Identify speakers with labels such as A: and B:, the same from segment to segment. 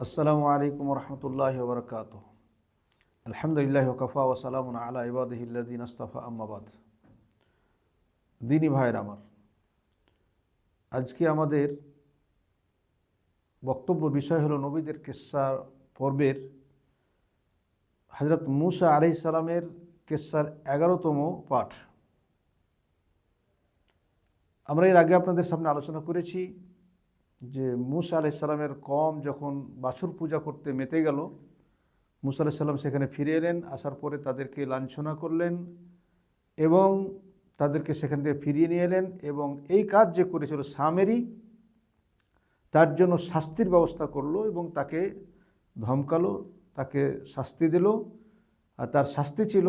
A: আসসালামু আলাইকুম রহমতুল্লাহ বরকাত আলহামদুলিল্লাহ কফা ওসালাম আলা ইবাদহিল্লাদিন আস্তাফা আম্মাবাদ দিনী ভাইয়ের আমার, আজকে আমাদের বক্তব্য বিষয় হলো নবীদের কেসা পর্বের হজরত মুসা আলি সালামের কেসার এগারোতম পাঠ। আমরা এর আগে আপনাদের সামনে আলোচনা করেছি যে মুসা আলাইসাল্লামের কম যখন বাছুর পূজা করতে মেতে গেল, মুসা আলাইসাল্লাম সেখানে ফিরে এলেন, আসার পরে তাদেরকে লাঞ্ছনা করলেন এবং তাদেরকে সেখান থেকে ফিরিয়ে নিয়ে এলেন এবং এই কাজ যে করেছিল সামেরি, তার জন্য শাস্তির ব্যবস্থা করল এবং তাকে ধমকালো, তাকে শাস্তি দিল। আর তার শাস্তি ছিল,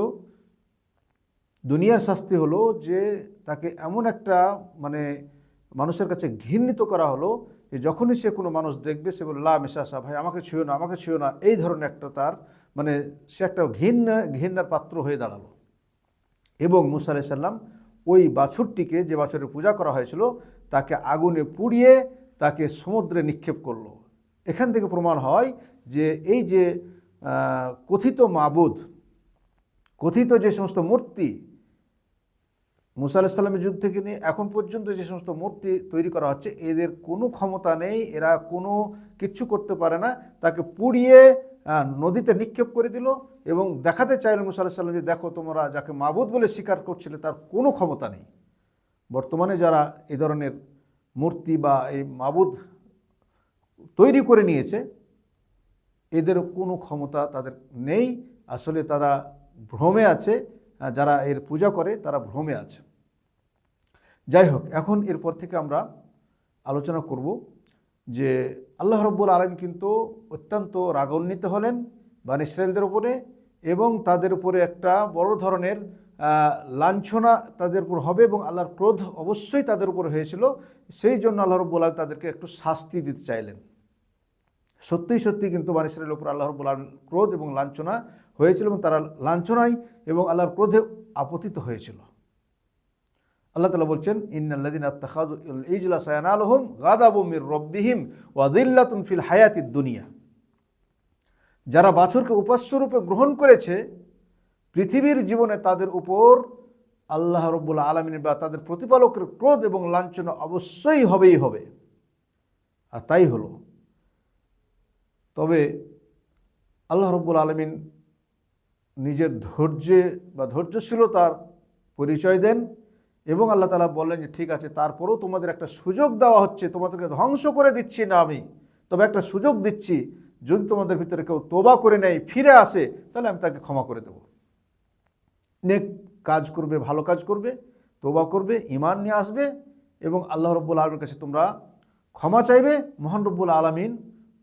A: দুনিয়ার শাস্তি হলো যে তাকে এমন একটা মানে মানুষের কাছে ঘৃণিত করা হলো যে যখনই সে কোনো মানুষ দেখবে, সে বলে, লা মেশাসা ভাই, আমাকে ছুঁয়ো না, আমাকে ছুঁয়ো না। এই ধরনের একটা তার মানে সে একটা ঘৃণা, ঘৃণার পাত্র হয়ে দাঁড়াল। এবং মুসা আলাইসাল্লাম ওই বাছুরটিকে যে বাছুরের পূজা করা হয়েছিল, তাকে আগুনে পুড়িয়ে তাকে সমুদ্রে নিক্ষেপ করল। এখান থেকে প্রমাণ হয় যে এই যে কথিত মাবুদ, কথিত যে সমস্ত মূর্তি মুসা আলাহিসাল্লামের যুগ থেকে নিয়ে এখন পর্যন্ত যে সমস্ত মূর্তি তৈরি করা হচ্ছে, এদের কোনো ক্ষমতা নেই, এরা কোনো কিচ্ছু করতে পারে না। তাকে পুড়িয়ে নদীতে নিক্ষেপ করে দিল এবং দেখাতে চাইল মুসা আলাহিসাল্লাম যে, দেখো তোমরা যাকে মাবুদ বলে স্বীকার করছিলে, তার কোনো ক্ষমতা নেই। বর্তমানে যারা এই ধরনের মূর্তি বা এই মাবুদ তৈরি করে নিয়েছে এদের কোনো ক্ষমতা তাদের নেই। আসলে তারা ভ্রমে আছে যারা এর পূজা করে, তারা ভ্রমে আছে। যাই হোক এখন এরপর থেকে আমরা আলোচনা করব যে আল্লাহ রব্বুল আলম কিন্তু অত্যন্ত রাগান্বিত হলেন বান ইসরায়েলদের উপরে এবং তাদের উপরে একটা বড় ধরনের লাঞ্ছনা তাদের উপর হবে এবং আল্লাহর ক্রোধ অবশ্যই তাদের উপর হয়েছিল। সেই জন্য আল্লাহ রব্বুল আলম তাদেরকে একটু শাস্তি দিতে চাইলেন। সত্যিই সত্যি কিন্তু বান ইসরায়েলের উপর আল্লাহ রব্বুল আলম ক্রোধ এবং লাঞ্ছনা হয়েছিল এবং তারা লাঞ্ছনায় এবং আল্লাহর ক্রোধে আপতিত হয়েছিল। আল্লাহ তালা বলছেন ইন্নাল্লাদিন আত্তাখাদ ইজলা সায়ান আলহম গাদাবমির রব্বিহিম ওয়াদিল্লাতুন ফিল হায়াতির দুনিয়া। যারা বাছুরকে উপাস্যরূপে গ্রহণ করেছে, পৃথিবীর জীবনে তাদের উপর আল্লাহ রব্বুল আলমিনের বা তাদের প্রতিপালকের ক্রোধ এবং লাঞ্ছনা অবশ্যই হবেই হবে। আর তাই হলো। তবে আল্লাহ রব্বুল আলমিন নিজের ধৈর্যে বা ধৈর্যশীলতার পরিচয় দেন। এবং আল্লাহ তালা বললেন যে, ঠিক আছে, তারপরেও তোমাদের একটা সুযোগ দেওয়া হচ্ছে, তোমাদেরকে ধ্বংস করে দিচ্ছি না আমি। তবে একটা সুযোগ দিচ্ছি, যদি তোমাদের ভিতরে কেউ তোবা করে নেয়, ফিরে আসে, তাহলে আমি তাকে ক্ষমা করে দেব। নেক কাজ করবে, ভালো কাজ করবে, তোবা করবে ইমান নিয়ে আসবে এবং আল্লাহ রব্বুল আলমীর কাছে তোমরা ক্ষমা চাইবে। মহান রব্বুল আলমিন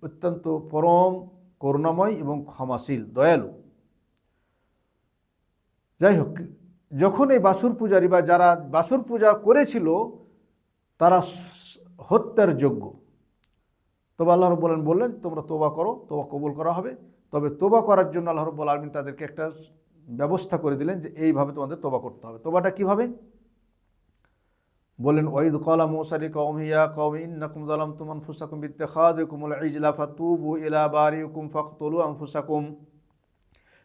A: অত্যন্ত পরম করুণাময় এবং ক্ষমাশীল, দয়ালু। যাই হোক যখন এই বাসুর পূজারী বা যারা বাসুর পূজা করেছিল, তারা হত্যার যোগ্য। তবে আল্লাহ রব্বুল আলমিন বললেন, তোমরা তোবা করো তোবা কবুল করা হবে। তবে তোবা করার জন্য আল্লাহ রব্বুল আলমিন তাদেরকে একটা ব্যবস্থা করে দিলেন যে এইভাবে তোমাদের তোবা করতে হবে। তোবাটা কীভাবে? বলেন ওয়াইদ কলা মৌসালি কৌম হিয়া কৌম ইন্নাকুম জালাম তুমান ফুসাকুম বিত্তেখাদিকুমুল ইজলা ফাতুবু ইলা বারিকুম ফাকতুলু আনফুসাকুম।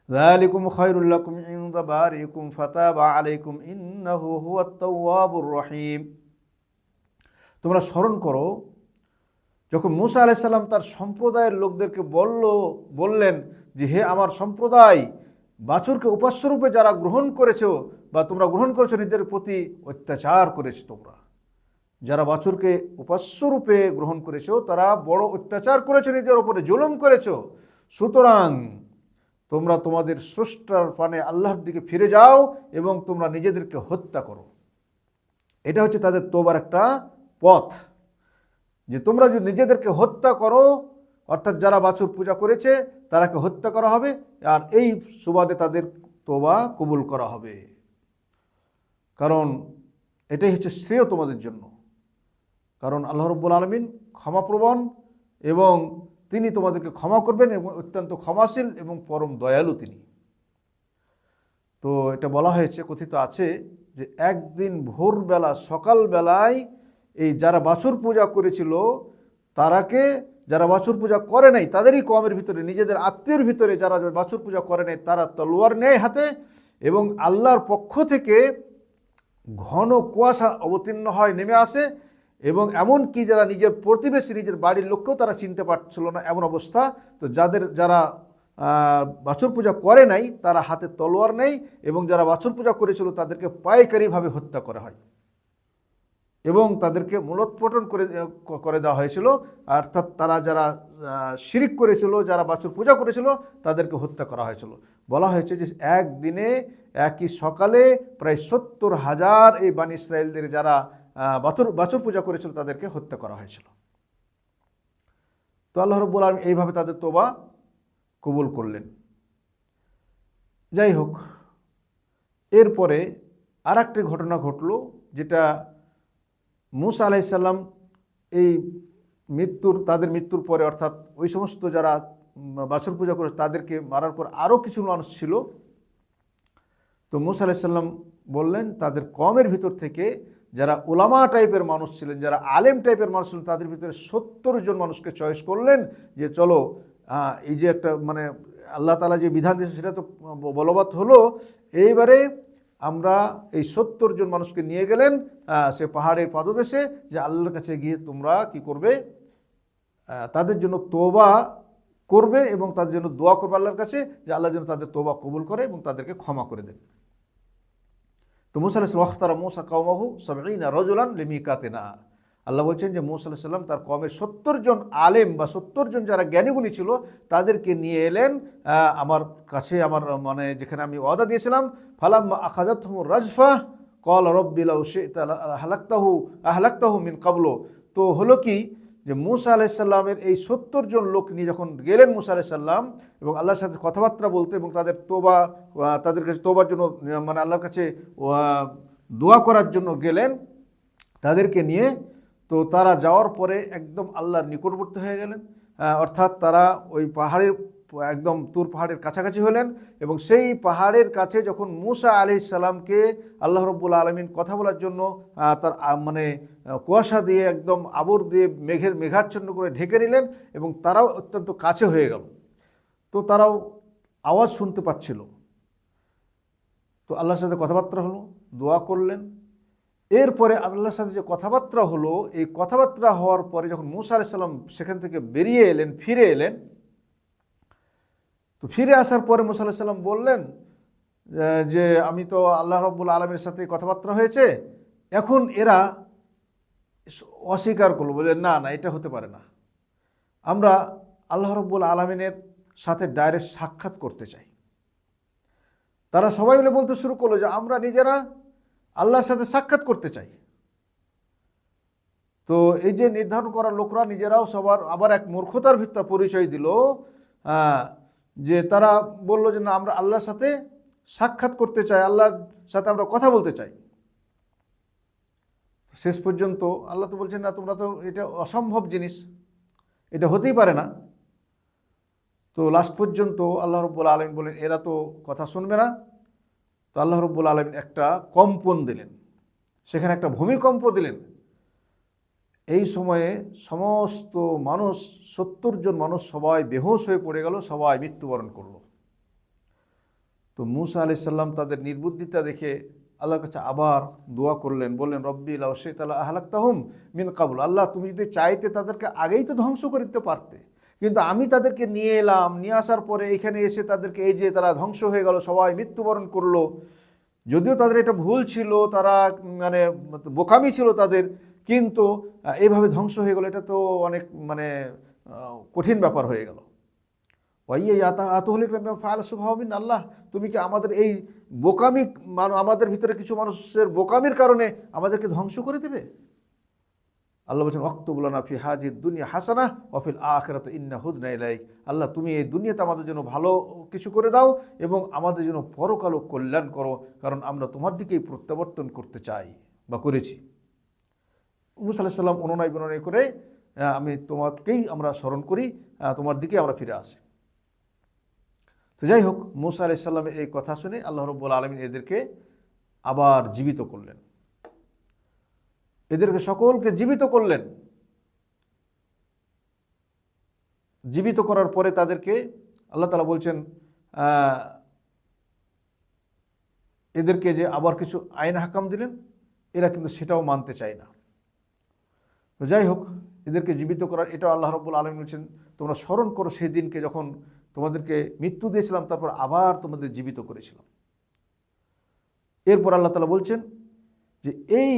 A: ذلكم خير لكم عند بارئكم فتاب عليكم إنه هو التواب الرحيم তোমরা স্মরণ করো যখন মুসা আলাইসাল্লাম তার সম্প্রদায়ের লোকদেরকে বলল বললেন যে হে আমার সম্প্রদায় বাছুরকে উপাস্যরূপে যারা গ্রহণ করেছো বা তোমরা গ্রহণ করেছো নিজেদের প্রতি অত্যাচার করেছো তোমরা যারা বাছুরকে উপাস্যরূপে গ্রহণ করেছো তারা বড় অত্যাচার করেছো নিজের ওপরে জুলুম করেছো সুতরাং তোমরা তোমাদের স্রষ্টার পানে আল্লাহর দিকে ফিরে যাও এবং তোমরা নিজেদেরকে হত্যা করো। এটা হচ্ছে তাদের তোবার একটা পথ। যে তোমরা যদি নিজেদেরকে হত্যা করো, অর্থাৎ যারা বাছুর পূজা করেছে, তারাকে হত্যা করা হবে আর এই সুবাদে তাদের তোবা কবুল করা হবে। কারণ এটাই হচ্ছে শ্রেয় তোমাদের জন্য। কারণ আল্লাহ রব্বুল আলমিন ক্ষমাপ্রবণ এবং তিনি তোমাদেরকে ক্ষমা করবেন এবং অত্যন্ত ক্ষমাশীল এবং পরম দয়ালু তিনি। তো এটা বলা হয়েছে, কথিত আছে যে একদিন ভোরবেলা, সকালবেলায় এই যারা বাছুর পূজা করেছিল, তারাকে যারা বাছুর পূজা করে নাই, তাদেরই কমের ভিতরে, নিজেদের আত্মীয়ের ভিতরে যারা বাছুর পূজা করে নাই, তারা তলোয়ার নেয় হাতে এবং আল্লাহর পক্ষ থেকে ঘন কুয়াশা অবতীর্ণ হয়, নেমে আসে। এবং এমন কি যারা নিজের প্রতিবেশী, নিজের বাড়ির লোককেও তারা চিনতে পারছিল না এমন অবস্থা। তো যাদের, যারা বাছুর পূজা করে নাই, তারা হাতে তলোয়ার নেই এবং যারা বাছুর পূজা করেছিল, তাদেরকে পাইকারিভাবে হত্যা করা হয়। এবং তাদেরকে মূলোৎপটন করে করে দেওয়া হয়েছিল। অর্থাৎ তারা যারা শিরিক করেছিল, যারা বাছুর পূজা করেছিল, তাদেরকে হত্যা করা হয়েছিল। বলা হয়েছে যে একদিনে, একই সকালে প্রায় সত্তর হাজার এই বান ইসরায়েলদের যারা বাছুর বাছুর পূজা করেছিল, তাদেরকে হত্যা করা হয়েছিল। তো আল্লাহ রব্বুল আলম এইভাবে তাদের তোবা কবুল করলেন। যাই হোক, এরপরে আর একটি ঘটনা ঘটলো, যেটা মুসা আলাইসাল্লাম এই মৃত্যুর, তাদের মৃত্যুর পরে অর্থাৎ ওই সমস্ত যারা বাছুর পূজা করে তাদেরকে মারার পর আরও কিছু মানুষ ছিল। তো মুসা আলাইসাল্লাম বললেন, তাদের কমের ভিতর থেকে যারা ওলামা টাইপের মানুষ ছিলেন, যারা আলেম টাইপের মানুষ ছিলেন, তাদের ভিতরে সত্তর জন মানুষকে চয়েস করলেন যে চলো এই যে একটা মানে আল্লাহ তালা যে বিধান দিয়েছে সেটা তো বলবৎ হলো। এইবারে আমরা এই সত্তর জন মানুষকে নিয়ে গেলেন সে পাহাড়ের পাদদেশে, যে আল্লাহর কাছে গিয়ে তোমরা কি করবে? তাদের জন্য তোবা করবে এবং তাদের জন্য দোয়া করবে আল্লাহর কাছে, যে আল্লাহ যেন তাদের তোবা কবুল করে এবং তাদেরকে ক্ষমা করে দেন। তো মুসা আলাইসাল ওখতারা মুসা কাউমাহু সাবঈনা রজুলান লিমিকাতেনা। আল্লাহ বলছেন যে, মুসা আলাইহিস সাল্লাম তার কমের সত্তর জন আলেম বা সত্তর জন যারা জ্ঞানীগুণী ছিল, তাদেরকে নিয়ে এলেন আমার কাছে আমার মানে যেখানে আমি ওয়াদা দিয়েছিলাম ফালাম আখাজাত রাজফা কল রব্বিল হালাক্তাহু আহলাক্তাহু মিন কাবলো তো হলো কি যে মুসা আলাইসাল্লামের এই সত্তর জন লোক নিয়ে যখন গেলেন মুসা আলাইসাল্লাম এবং আল্লাহর সাথে কথাবার্তা বলতে এবং তাদের তোবা তাদের কাছে তোবার জন্য মানে আল্লাহর কাছে দোয়া করার জন্য গেলেন, তাদেরকে নিয়ে তো তারা যাওয়ার পরে একদম আল্লাহর নিকটবর্তী হয়ে গেলেন। অর্থাৎ তারা ওই পাহাড়ের একদম তুর পাহাড়ের কাছাকাছি হলেন এবং সেই পাহাড়ের কাছে যখন মুসা আলি সাল্লামকে আল্লাহ রব্বুল আলমিন কথা বলার জন্য তার মানে কুয়াশা দিয়ে একদম আবর দিয়ে মেঘের মেঘাচ্ছন্ন করে ঢেকে নিলেন এবং তারাও অত্যন্ত কাছে হয়ে গেল। তো তারাও আওয়াজ শুনতে পাচ্ছিল। তো আল্লাহর সাথে কথাবার্তা হলো, দোয়া করলেন। এরপরে আল্লাহর সাথে যে কথাবার্তা হলো, এই কথাবার্তা হওয়ার পরে যখন মুসা আলাইসাল্লাম সেখান থেকে বেরিয়ে এলেন, ফিরে এলেন তো ফিরে আসার পরে মুসা আলাইসাল্লাম বললেন যে আমি তো আল্লাহ রব্বুল আলমের সাথে কথাবার্তা হয়েছে, এখন এরা অস্বীকার করল বলে না না, এটা হতে পারে না। আমরা আল্লাহ রব্বুল আলমিনের সাথে ডাইরেক্ট সাক্ষাৎ করতে চাই। তারা সবাই মিলে বলতে শুরু করল যে, আমরা নিজেরা আল্লাহর সাথে সাক্ষাৎ করতে চাই। তো এই যে নির্ধারণ করা লোকরা নিজেরাও সবার, আবার এক মূর্খতার ভিত্তা পরিচয় দিল যে তারা বলল যে না, আমরা আল্লাহর সাথে সাক্ষাৎ করতে চাই, আল্লাহর সাথে আমরা কথা বলতে চাই। শেষ পর্যন্ত আল্লাহ তো বলছেন, না, তোমরা তো এটা অসম্ভব জিনিস, এটা হতেই পারে না। তো লাস্ট পর্যন্ত আল্লাহ রব্বুল আলম বলেন, এরা তো কথা শুনবে না। তো আল্লাহ রব্বুল আলমিন একটা কম্পন দিলেন। সেখানে একটা ভূমিকম্প দিলেন। এই সময়ে সমস্ত মানুষ, সত্তর জন মানুষ সবাই বেহোশ হয়ে পড়ে গেল, সবাই মৃত্যুবরণ করল। তো মুসা আলি সাল্লাম তাদের নির্বুদ্ধিতা দেখে আল্লাহর কাছে আবার দোয়া করলেন, বললেন, রব্বি লাউসে তালা আহলাক্তাহুম মিন কাবুল আল্লাহ, তুমি যদি চাইতে তাদেরকে আগেই তো ধ্বংস করতে পারতে, কিন্তু আমি তাদেরকে নিয়ে এলাম, নিয়ে আসার পরে এখানে এসে তাদেরকে এই যে তারা ধ্বংস হয়ে গেল, সবাই মৃত্যুবরণ করল। যদিও তাদের এটা ভুল ছিল, তারা মানে বোকামি ছিল তাদের কিন্তু এইভাবে ধ্বংস হয়ে গেল, এটা তো অনেক মানে কঠিন ব্যাপার হয়ে গেল। আল্লাহ, তুমি কি আমাদের এই বোকামি মান- আমাদের ভিতরে কিছু মানুষের বোকামির কারণে আমাদেরকে ধ্বংস করে দেবে? আল্লাহ বলছেন অক্তবুলানা ফি হাজির দুনিয়া হাসানা অফিল আখরাত ইন্না হুদনা ইলাইক। আল্লাহ, তুমি এই দুনিয়াতে আমাদের জন্য ভালো কিছু করে দাও এবং আমাদের জন্য পরকালও কল্যাণ করো, কারণ আমরা তোমার দিকেই প্রত্যাবর্তন করতে চাই বা করেছি। মুসা আলাহিসাল্লাম অনুনয় বিনয় করে আমি তোমাকেই আমরা স্মরণ করি তোমার দিকে আমরা ফিরে আসি। তো যাই হোক, মুসা আলাইসাল্লামের এই কথা শুনে আল্লাহ রব্বুল আলমিন এদেরকে আবার জীবিত করলেন। এদেরকে সকলকে জীবিত করলেন। জীবিত করার পরে তাদেরকে আল্লাহ তালা বলছেন এদেরকে যে আবার কিছু আইন হাকাম দিলেন, এরা কিন্তু সেটাও মানতে চায় না। তো যাই হোক এদেরকে জীবিত করার, এটাও আল্লাহ রব্বুল আলম বলছেন, তোমরা স্মরণ করো সেই দিনকে যখন তোমাদেরকে মৃত্যু দিয়েছিলাম, তারপর আবার তোমাদের জীবিত করেছিলাম। এরপর আল্লাহ তালা বলছেন যে, এই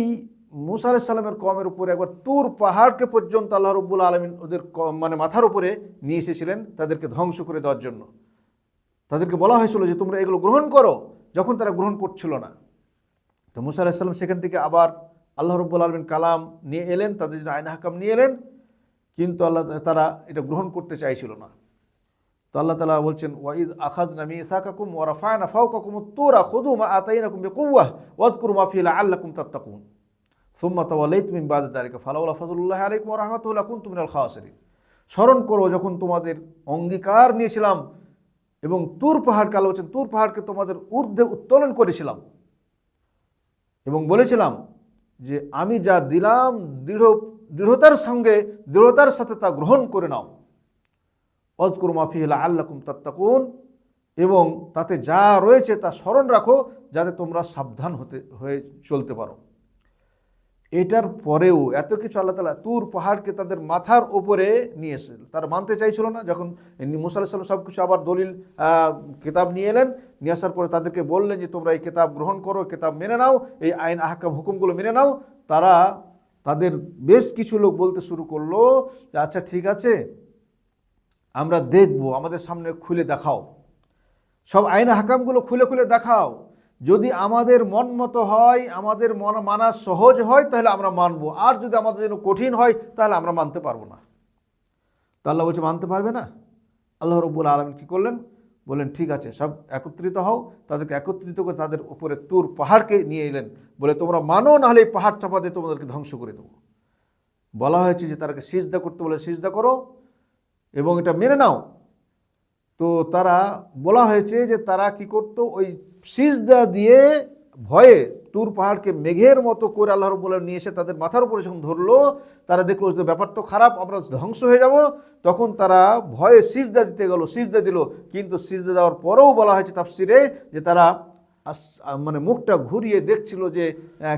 A: মুসা আলাইহিস সালামের কমের উপরে একবার তুর পাহাড়কে পর্যন্ত আল্লাহ রব্বুল আলমিন ওদের মানে মাথার উপরে নিয়ে এসেছিলেন, তাদেরকে ধ্বংস করে দেওয়ার জন্য। তাদেরকে বলা হয়েছিল যে, তোমরা এগুলো গ্রহণ করো, যখন তারা গ্রহণ করছিল না। তো মুসা আলাহিসাল্লাম সেখান থেকে আবার আল্লাহ রব্বুল আলমিন কালাম নিয়ে এলেন, তাদের জন্য আইন হাকাম নিয়ে এলেন, কিন্তু আল্লাহ তারা এটা গ্রহণ করতে চাইছিল না। তো আল্লাহ তালা বলছেন, ওয়াইদ আখাদ নামি ইসাকাকুম ওয়ারাফায়না ফাউকাকুম তুরা খুদু মা আতাইনাকুম বিকুওয়াহ ওয়াদকুরু মা ফিল আল্লাকুম তাত্তাকুন। সুম্মা তাওয়ালাইত মিন বাদ যালিকা ফালাউলা ফাজলুল্লাহ আলাইকুম ওয়া রাহমাতুহু লাকুনতুম মিনাল খাসিরিন। স্মরণ করো, যখন তোমাদের অঙ্গীকার নিয়েছিলাম এবং তুর পাহাড়কে আল্লাহ বলছেন, তুর পাহাড়কে তোমাদের ঊর্ধ্বে উত্তোলন করেছিলাম এবং বলেছিলাম যে আমি যা দিলাম, দৃঢ়, দৃঢ়তার সঙ্গে দৃঢ়তার সাথে তা গ্রহণ করে নাও। অজকুর মাফিহিলা আল্লাকুম তাত্তাকুন এবং তাতে যা রয়েছে তা স্মরণ রাখো, যাতে তোমরা সাবধান হতে, হয়ে চলতে পারো। এটার পরেও এত কিছু আল্লাহ তালা তুর পাহাড়কে তাদের মাথার ওপরে নিয়ে এসে তারা মানতে চাইছিল না। যখন মুসা সব কিছু আবার দলিল কিতাব নিয়ে এলেন। নিয়ে আসার পরে তাদেরকে বললেন যে, তোমরা এই কিতাব গ্রহণ করো কিতাব মেনে নাও, এই আইন, আহকাম, হুকুমগুলো মেনে নাও। তারা তাদের বেশ কিছু লোক বলতে শুরু করল যে আচ্ছা ঠিক আছে, আমরা দেখব, আমাদের সামনে খুলে দেখাও। সব আইন হাকামগুলো খুলে খুলে দেখাও। যদি আমাদের মন মতো হয়, আমাদের মন মানা সহজ হয়, তাহলে আমরা মানবো। আর যদি আমাদের জন্য কঠিন হয়, তাহলে আমরা মানতে পারব না। তা আল্লাহ বলছে, মানতে পারবে না? আল্লাহ রব্বুল আলম কী করলেন? বললেন, ঠিক আছে, সব একত্রিত হও। তাদেরকে একত্রিত করে তাদের উপরে তুর পাহাড়কে নিয়ে এলেন। বলে, তোমরা মানো নাহলে এই পাহাড় চাপা দিয়ে তোমাদেরকে ধ্বংস করে দেবো। বলা হয়েছে যে তাদেরকে সিজদা করতে বলে, সিজদা করো এবং এটা মেনে নাও। তো তারা বলা হয়েছে যে তারা কি করত? ওই সিজদা দিয়ে ভয়ে তুর পাহাড়কে মেঘের মতো করে আল্লাহ বলে নিয়ে এসে তাদের মাথার উপরে যখন ধরলো, তারা দেখল যে ব্যাপার তো খারাপ, আমরা ধ্বংস হয়ে যাব। তখন তারা ভয়ে সিজদা দিতে গেল, সিজদা দিল। কিন্তু সিজদা দেওয়ার পরেও বলা হয়েছে তাফসিরে যে তারা মানে মুখটা ঘুরিয়ে দেখছিল যে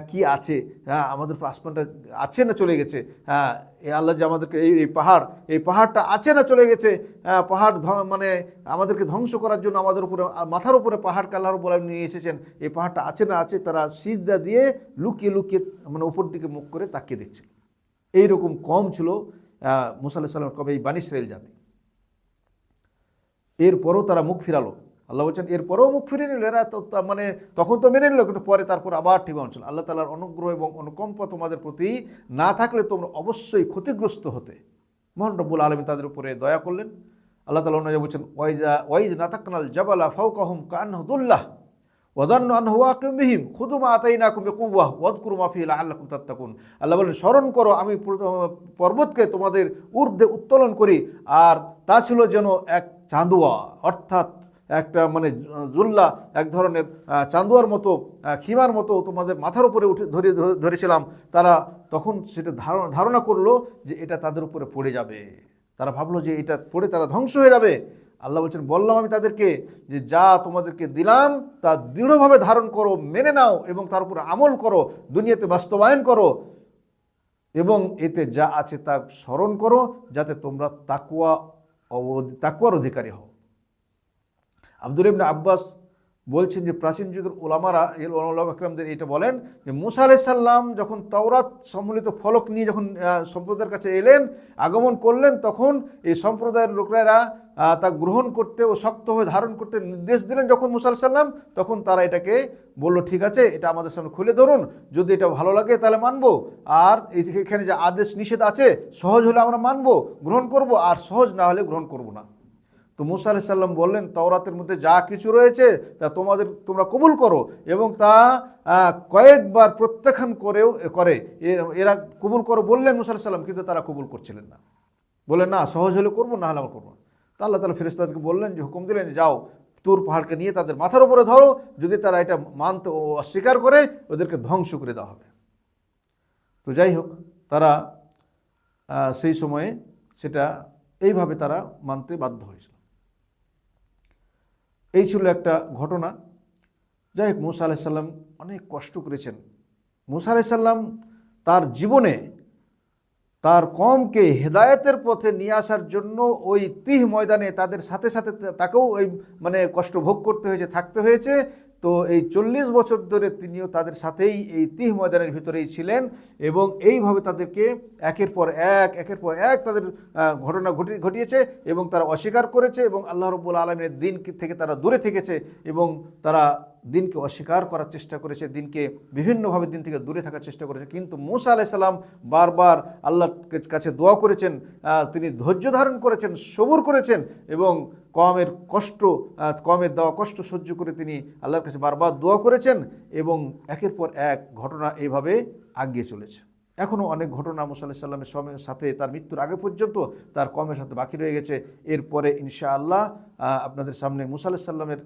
A: কি আছে? হ্যাঁ আমাদের আসমানটা আছে না চলে গেছে? হ্যাঁ আল্লাহ যে আমাদেরকে এই এই পাহাড় এই পাহাড়টা আছে না চলে গেছে? হ্যাঁ, পাহাড় মানে আমাদেরকে ধ্বংস করার জন্য আমাদের উপরে মাথার উপরে পাহাড়কে আল্লাহর বলে নিয়ে এসেছেন। এই পাহাড়টা আছে না আছে তারা সিজদা দিয়ে লুকিয়ে লুকিয়ে মানে উপর দিকে মুখ করে তাকিয়ে দেখছিল। এইরকম কম ছিল আহ, মুসা আল্লাহ সাল্লাম কবে এই বানিসরাইল জাতি। এরপরও তারা মুখ ফিরালো। আল্লাহ বলছেন, এরপরেও মুখ ফিরে নিল। এরা তো মানে তখন তো মেনে নিল, কিন্তু পরে তারপর আবার ঠিক অঞ্চল আল্লাহ তালার অনুগ্রহ এবং অনুকম্পা তোমাদের প্রতি না থাকলে তোমরা অবশ্যই ক্ষতিগ্রস্ত হতে। মোহন রব্বুল আলমী তাদের উপরে দয়া করলেন। আল্লাহ তালা অন্য বলছেন, ওয়াইজা ওয়াইজ নাতাকনাল জাবালা ফাউকাহুম কানহদুল্লাহ ওয়াদান্ন আনহু আকিমবিহিম খুদু মা আতাইনাকুম বিকুওয়াহ ওয়াদকুরু মা ফিহি লাআল্লাকুম তাত্তাকুন। আল্লাহ বলেন স্মরণ করো, আমি পর্বতকে তোমাদের ঊর্ধ্বে উত্তোলন করি। আর তা ছিল যেন এক চাঁদুয়া, অর্থাৎ একটা মানে জুল্লা এক ধরনের চান্দুয়ার মতো খিমার মতো তোমাদের মাথার উপরে উঠে ধরে, ধরে- ধরেছিলাম। তারা তখন সেটা ধারণা ধারণা করল যে এটা তাদের উপরে পড়ে যাবে। তারা ভাবলো যে এটা পড়ে তারা ধ্বংস হয়ে যাবে। আল্লাহ বলছেন, বললাম আমি তাদেরকে যে যা তোমাদেরকে দিলাম, তা দৃঢ়ভাবে ধারণ করো, মেনে নাও এবং তার উপরে আমল করো, দুনিয়াতে বাস্তবায়ন করো এবং এতে যা আছে তা স্মরণ করো, যাতে তোমরা তাকুয়া তাকুয়ার অধিকারী হও। আব্দুল ইবনে আব্বাস বলছেন যে প্রাচীন যুগের ওলামারা ওলামা এটা বলেন যে মুসা আলাইসাল্লাম যখন তাওরাত সম্মিলিত ফলক নিয়ে যখন সম্প্রদায়ের কাছে এলেন, আগমন করলেন, তখন এই সম্প্রদায়ের লোকেরা তা গ্রহণ করতে ও শক্ত হয়ে ধারণ করতে নির্দেশ দিলেন যখন মুসা আলাইসাল্লাম তখন তারা এটাকে বলল, ঠিক আছে, এটা আমাদের সামনে খুলে ধরুন, যদি এটা ভালো লাগে তাহলে মানবো, আর এখানে যে আদেশ নিষেধ আছে, সহজ হলে আমরা মানবো, গ্রহণ করব, আর সহজ না হলে গ্রহণ করব না। তো মুসা আলাইহিস সাল্লাম বললেন, তাওরাতের মধ্যে যা কিছু রয়েছে, তা তোমাদের, তোমরা কবুল করো। এবং তা কয়েকবার প্রত্যাখ্যান করেও করে। এরা কবুল করো বললেন মুসা আলাইহিস সাল্লাম কিন্তু তারা কবুল করছিলেন না। বললেন, না, সহজ হলে করব, না হলে আমরা করব তা আল্লাহ তালা ফেরেস্তাদেরকে বললেন যে, হুকুম দিলেন যাও, তুর পাহাড়কে নিয়ে তাদের মাথার উপরে ধরো। যদি তারা এটা মানতে অস্বীকার করে, ওদেরকে ধ্বংস করে দেওয়া হবে। তো যাই হোক, তারা সেই সময়ে সেটা এইভাবে তারা মানতে বাধ্য হয়েছিল। এই ছিল একটা ঘটনা। যাই হোক, মুসা আলাইসাল্লাম অনেক কষ্ট করেছেন। মুসা আলাইসাল্লাম তার জীবনে তার কমকে হেদায়তের পথে নিয়ে আসার জন্য ওই তিহ ময়দানে তাদের সাথে সাথে তাকেও ওই মানে কষ্ট ভোগ করতে হয়েছে, থাকতে হয়েছে। তো এই চল্লিশ বছর ধরে তিনিও তাদের সাথেই এই তিহ ময়দানের ভিতরেই ছিলেন এবং এইভাবে তাদেরকে একের পর এক, একের পর এক তাদের ঘটনা ঘটি, ঘটিয়েছে এবং তারা অস্বীকার করেছে এবং আল্লাহ রব্বুল আলমের দিন থেকে তারা দূরে থেকেছে এবং তারা দিনকে অস্বীকার করার চেষ্টা করেছে, দিনকে বিভিন্নভাবে দিন থেকে দূরে থাকার চেষ্টা করেছে। কিন্তু মুসা আলাইসাল্লাম বারবার আল্লাহর কাছে দোয়া করেছেন তিনি ধৈর্য ধারণ করেছেন, সবুর করেছেন এবং কমের কষ্ট কমের দেওয়া কষ্ট সহ্য করে তিনি আল্লাহর কাছে বারবার দোয়া করেছেন এবং একের পর এক ঘটনা এইভাবে আগিয়ে চলেছে। এখনও অনেক ঘটনা মুসা আলাহি সাল্লামের সময়ের সাথে তার মৃত্যুর আগে পর্যন্ত তার কমের সাথে বাকি রয়ে গেছে। এরপরে ইনশাআল্লাহ আপনাদের সামনে মুসা আলাহি সাল্লামের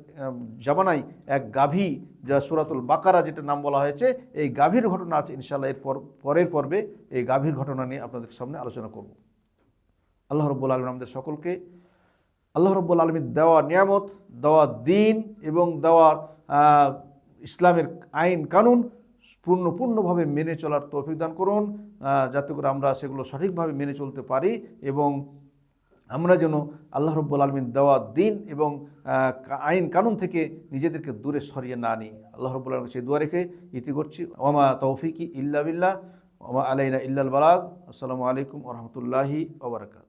A: জামানায় এক গাভী যা সুরাতুল বাকারা যেটা নাম বলা হয়েছে এই গাভীর ঘটনা আছে ইনশাআল্লাহ এর পর পরের পর্বে এই গাভীর ঘটনা নিয়ে আপনাদের সামনে আলোচনা করব। আল্লাহ রব্বুল আলম আমাদের সকলকে আল্লাহ রব্বুল আলমীর দেওয়া নিয়ামত দেওয়া দিন এবং দেওয়া আহ, ইসলামের আইন কানুন পূর্ণ, পূর্ণভাবে মেনে চলার তৌফিক দান করুন যাতে করে আমরা সেগুলো সঠিকভাবে মেনে চলতে পারি এবং আমরা যেন আল্লাহ রব্বুল আলমিন দেওয়া দিন এবং আইন কানুন থেকে নিজেদেরকে দূরে সরিয়ে না নিই আল্লাহ রব্বুল আলম সেই দোয়া রেখে ইতি করছি। ওমা তৌফিকি ইল্লা বিল্লাহ, ওমা আলাইনা ইল্লাল বালাগ। আসসালামু আলাইকুম ওরহমতুল্লাহি ওবরাকাত